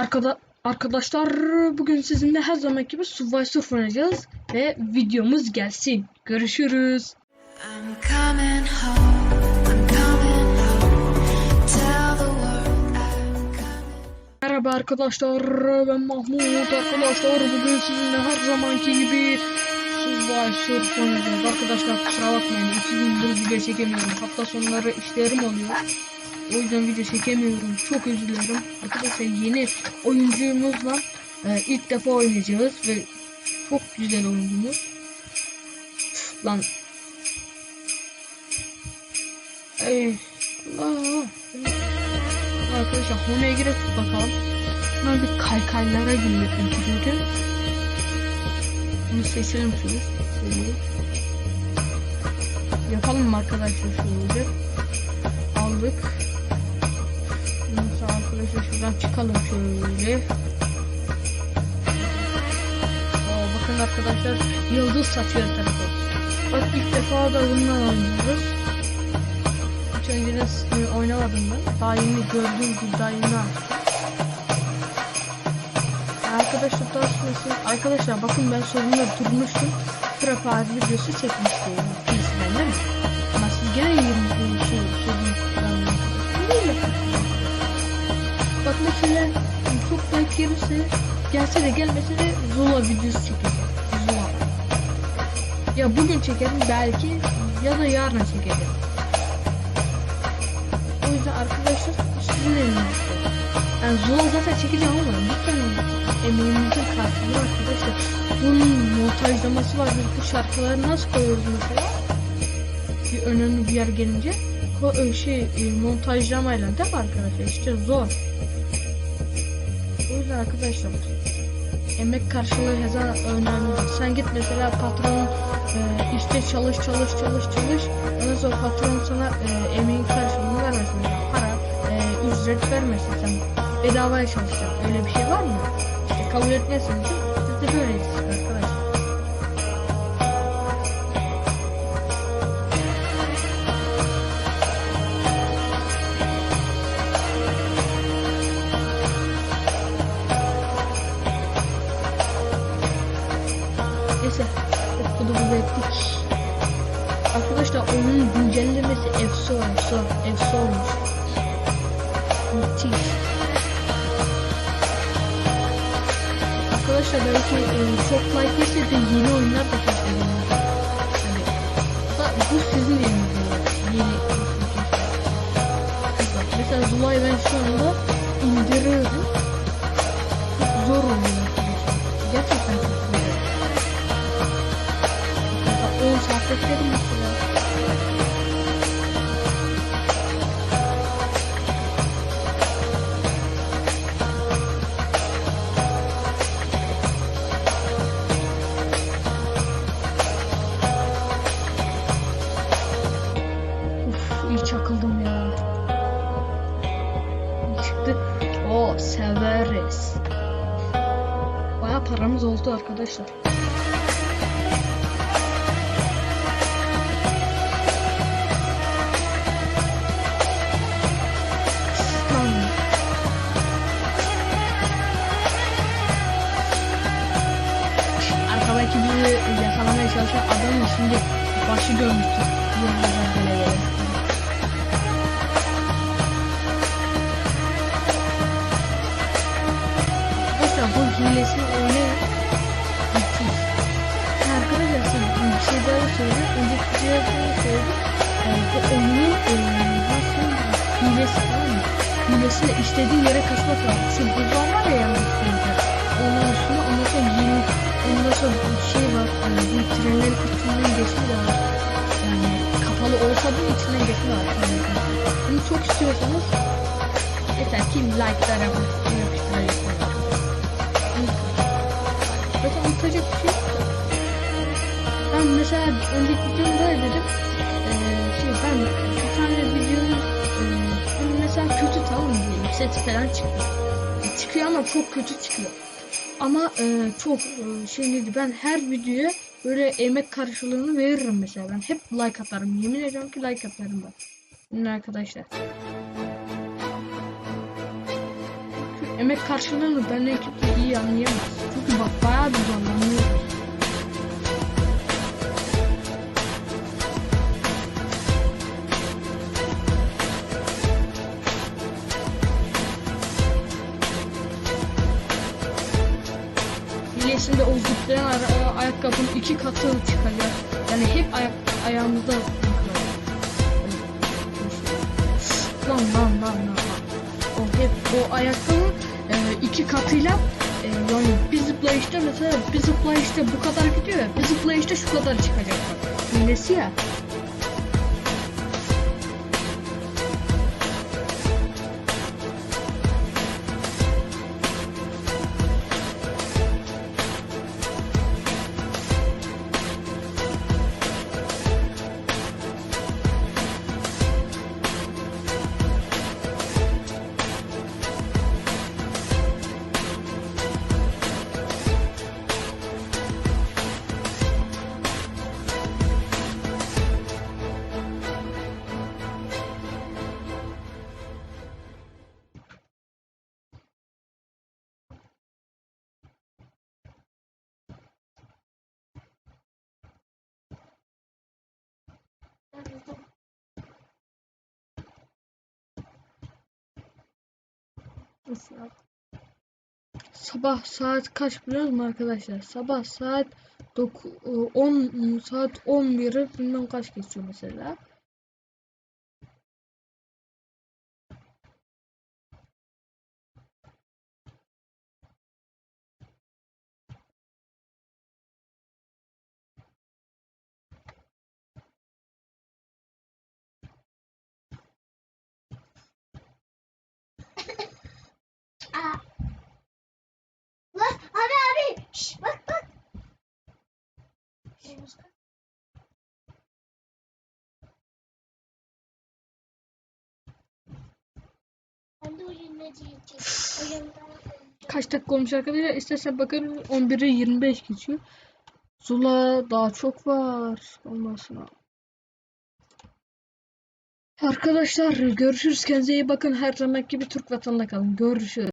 Arkada arkadaşlar bugün sizinle her zaman gibi Surf oynayacağız ve videomuz gelsin. Görüşürüz. I'm coming home. I'm coming home. Tell the world I'm coming. Merhaba arkadaşlar ben Mahmut arkadaşlar bugün sizinle her zamanki gibi Surf oynayacağız. Arkadaşlar kusura bakmayın iki gündür video çekemiyorum. Hafta sonları işlerim oluyor. O yüzden video çekemiyorum. Çok özür. Arkadaşlar yeni oyuncumuzla e, ilk defa oynayacağız ve çok güzel oyuncumuz. Lan. Ey. Allah. Arkadaşlar Home'ye girip bakalım. Ben bir kaykaylara girmek istiyorum. Bunu seçelim şunu. Şöyle. Yapalım mı arkadaşlar şöyle. Aldık. Arkadaşlar şuradan çıkalım şöyle. Oo, bakın arkadaşlar yıldız satıyor tarafı. Bak ilk defa da bundan oynuyoruz. Hiç önceden e, oynamadım ben. Daha yeni gördüğüm gibi daha. Arkadaşlar daha sonrası, arkadaşlar bakın ben sonunda durmuştum. Trapar videosu çekmiştim. Mesela çok like gelirse gelse de gelmese de Zula videosu çekeceğim. Zula. Ya bugün çekerim belki ya da yarın çekerim. O yüzden arkadaşlar sizin elinizde. Yani Zula zaten çekeceğim ama lütfen emeğimizin karşılığı arkadaşlar. Bunun montajlaması var. Biz bu şarkıları nasıl koyuyoruz mesela? Bir önemli bir yer gelince ko e, şey e, montajlamayla değil mi arkadaşlar? İşte zor. Yüzden arkadaşlar emek karşılığı her zaman önemli. Sen git mesela patronun e, işte çalış çalış çalış çalış. Ondan sonra patron sana e, emeğin karşılığını vermesin. Para, e, ücret vermesin sen. Bedavaya çalışacaksın. Öyle bir şey var mı? İşte kabul etmezsen biz de böyleyiz işte Neyse. Bu ettik. Arkadaşlar onun güncellemesi efso efso efso olmuş. Müthiş. Arkadaşlar belki e, çok like gelirse de yeni oyunlar da keşfedelim. Hani, da, bu sizin elinizde. Yeni Bak, Mesela Zula'yı ben şu anda indiriyorum. Çok zor oluyor paramız oldu arkadaşlar. Arkadaki bizi yakalamaya çalışan adam şimdi başı. Arkadaşlar bu hilesini oynayın. Daha söyleyeyim. Önceki videoda söyledim. Yani bu oyunun e, hilesi tamam mı? Hilesiyle istediği yere kaçmak lazım. Şu buzlar var ya yalnız üstünde. Onun üstüne ondan sonra yeni ondan sonra bir şey var. Yani bir trenlerin üstünden geçme de var. Yani kapalı olsa da içinden geçme var. Yani, bunu çok istiyorsanız yeter ki like'lara yapıştırabilirsiniz. Zaten unutacak bir şey yok. Ben mesela önceki videomda dedim. Ee, şey ben bir tane videonun e, mesela kötü tamam mı. Set falan çıktı. Çıkıyor ama çok kötü çıkıyor. Ama e, çok e, şey neydi ben her videoya böyle emek karşılığını veririm mesela. Ben hep like atarım. Yemin ediyorum ki like atarım ben. Şimdi arkadaşlar. Emek karşılığını ben ekip iyi anlayamaz. Çünkü bak bayağı bir zorlanıyor. Ara- ayakkabının iki katı çıkacak. Yani hep ayak ayağımızda. Lan lan lan lan. O hep o ayakkabı e, iki katıyla e, yani bir zıplayışta mesela bir zıplayışta bu kadar gidiyor ya bir zıplayışta şu kadar çıkacak bak. Hilesi ya. Nasıl? Sabah saat kaç biliyor musun arkadaşlar? Sabah saat 9, 10 saat 11'i bilmem kaç geçiyor mesela. Kaç dakika olmuş arkadaşlar? İstersen bakın 11'i 25 geçiyor. Zula daha çok var olmasına. Arkadaşlar görüşürüz. Kendinize iyi bakın. Her zaman gibi Türk vatanına kalın. Görüşürüz.